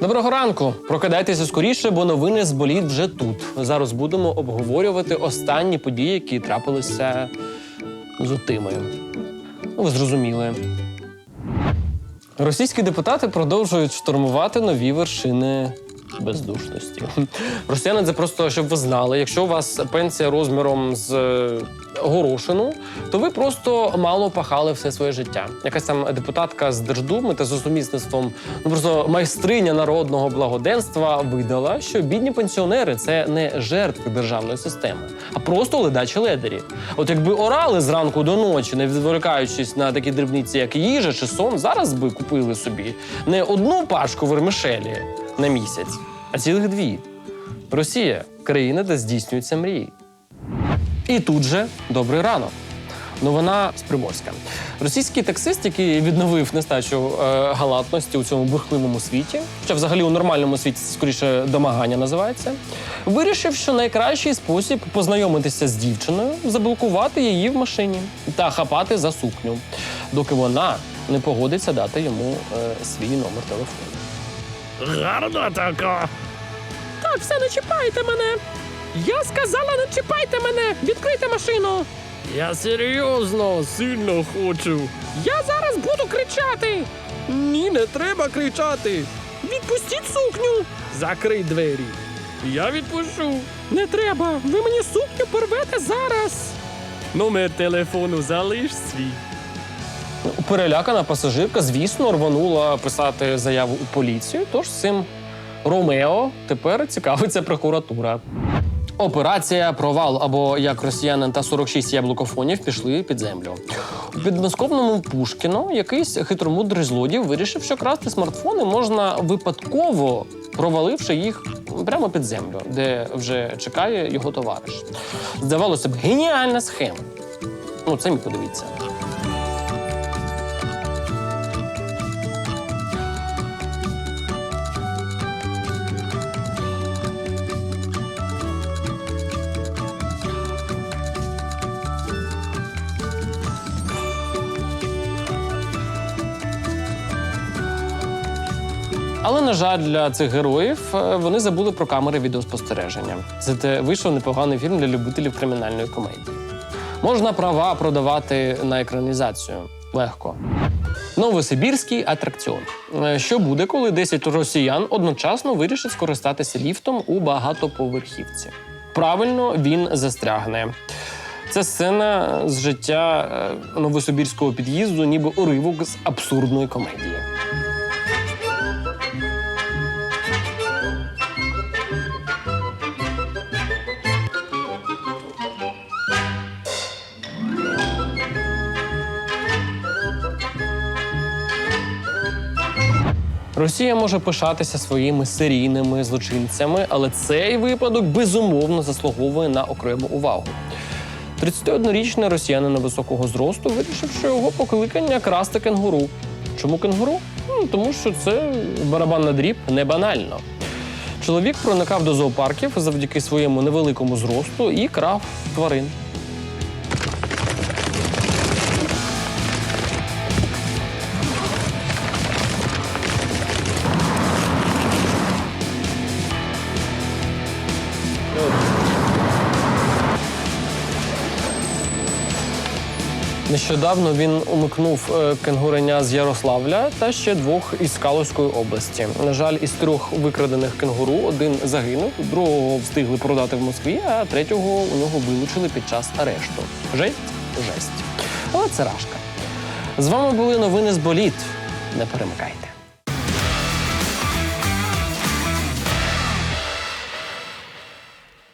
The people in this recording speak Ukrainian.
Доброго ранку! Прокидайтеся скоріше, бо новини з боліт вже тут. Зараз будемо обговорювати останні події, які трапилися з отимою. Ну, ви зрозуміли. Російські депутати продовжують штурмувати нові вершини бездушності. Росіяни, це просто щоб ви знали, якщо у вас пенсія розміром з е, горошину, то ви просто мало пахали все своє життя. Якась там депутатка з Держдуми та за сумісництвом, ну просто майстриня народного благоденства видала, що бідні пенсіонери це не жертви державної системи, а просто ледачі ледері. От якби орали зранку до ночі, не відволікаючись на такі дрібниці, як їжа чи сон, зараз би купили собі не одну пачку вермишелі на місяць, а цілих дві. Росія країна, де здійснюються мрії. І тут же добрий ранок. Новина з Приморська. Російський таксист, який відновив нестачу е, галатності у цьому бурхливому світі, що взагалі у нормальному світі скоріше домагання називається, вирішив, що найкращий спосіб познайомитися з дівчиною заблокувати її в машині та хапати за сукню, доки вона не погодиться дати йому е, свій номер телефону. Гарна така. Так, все, не чіпайте мене. Я сказала, не чіпайте мене. Відкрийте машину. Я серйозно сильно хочу. Я зараз буду кричати. Ні, не треба кричати. Відпустіть сукню. Закрий двері. Я відпущу. Не треба. Ви мені сукню порвете зараз. Номер телефону залиш свій. Перелякана пасажирка, звісно, рванула писати заяву у поліцію. Тож цим Ромео тепер цікавиться прокуратура. Операція провал або як росіянин та 46 яблукофонів пішли під землю. У підмосковному Пушкіно якийсь хитромудрий злодій вирішив, що красти смартфони можна випадково проваливши їх прямо під землю, де вже чекає його товариш. Здавалося б, геніальна схема. Ну, самі подивіться. Але на жаль, для цих героїв е, вони забули про камери відеоспостереження. Зате вийшов непоганий фільм для любителів кримінальної комедії. Можна права продавати на екранізацію легко. Новосибірський атракціон. Е, Що буде, коли 10 росіян одночасно вирішать скористатися ліфтом у багатоповерхівці? Правильно, він застрягне. Це сцена з життя е, новосибірського під'їзду, ніби уривок з абсурдної комедії. Росія може пишатися своїми серійними злочинцями, але цей випадок безумовно заслуговує на окрему увагу. 31-річний росіянин високого зросту вирішив, що його покликання красти кенгуру. Чому кенгуру? Ну, тому що це барабан на дріб не банально. Чоловік проникав до зоопарків завдяки своєму невеликому зросту і крав тварин. Нещодавно він умикнув е, кенгуреня з Ярославля та ще двох із Калузької області. На жаль, із трьох викрадених кенгуру один загинув, другого встигли продати в Москві, а третього у нього вилучили під час арешту. Жесть, жесть. Але це рашка. З вами були новини з боліт. Не перемикайте.